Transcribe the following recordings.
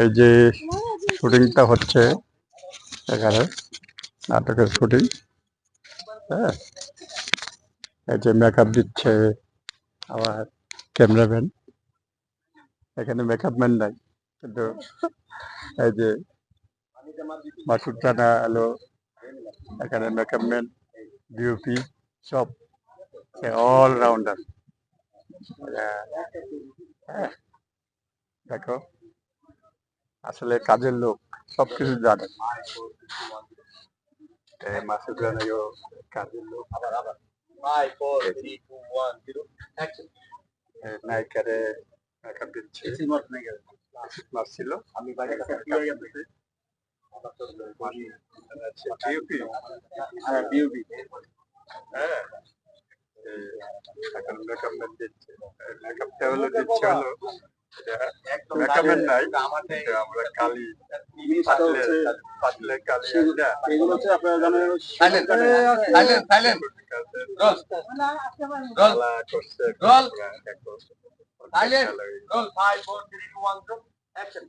এই যে শুটিংটা হচ্ছে এখানে, নাটকের শুটিং হ্যাঁ? এই যে মেকআপ দিচ্ছে আমার ক্যামেরাম্যান এখানে মেকআপ ম্যান নাই, কিন্তু এই যে মাসুদ রানা হলো এখানে মেকআপ ম্যান ডিওপি সব অল রাউন্ডার হ্যাঁ। দেখো। আসলে কাজের লোক সবকিছু জানে। মাসুদ রানাও কাজের লোক. নায়িকারে negative. মারছিল আমি হয়ে এখন মেকআপ মেকআপটা হলো দিচ্ছে হলো। আমাদের এটা কালি জিনিসটা পাতলে হচ্ছে পাতলে কালি সেগুলো- একটা এগুলো হচ্ছে আপনারা জানেন সাইলেন্ট সাইলেন্ট সাইলেন্ট রোল কালা করছে রোল। দেখো সাইলেন্ট রোল 5 4 3 2 1 0 অ্যাকশন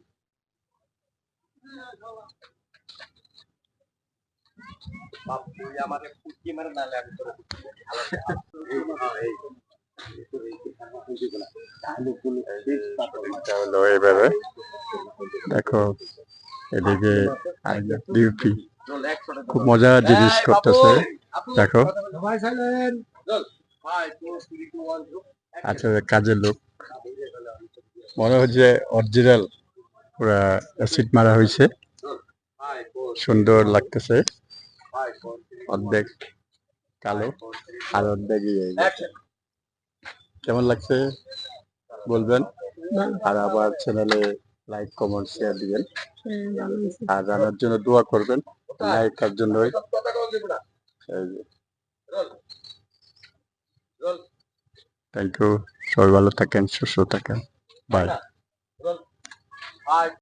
বাপ তুই আমারে পুটকি মারে না লাগে হলো এইভাবে দেখো এদিকে ডিউটি। খুব মজার জিনিস করতেছে। দেখো। ভাই সাইলেন্ট রোল 5 4 3 2 1 0 আচ্ছা কাজের লোক। মনে হচ্ছে অরিজিনাল। পুরা অ্যাসিড মারা হয়েছে। সুন্দর লাগতেছে। 5 4 3 অর্ধেক কালো আর অর্ধেক ইয়ে। কেমন লাগছে? বলবেন? আর আবার চ্যানেলে লাইক কমেন্ট শেয়ার দিবেন। আর জানার জন্য দোয়া করবেন, লাইকার জন্যই। কথা কও দিবড়া এই যে। রোল রোল থ্যাংক ইউ সবাই ভালো থাকেন, সুস্থ থাকেন। By role 5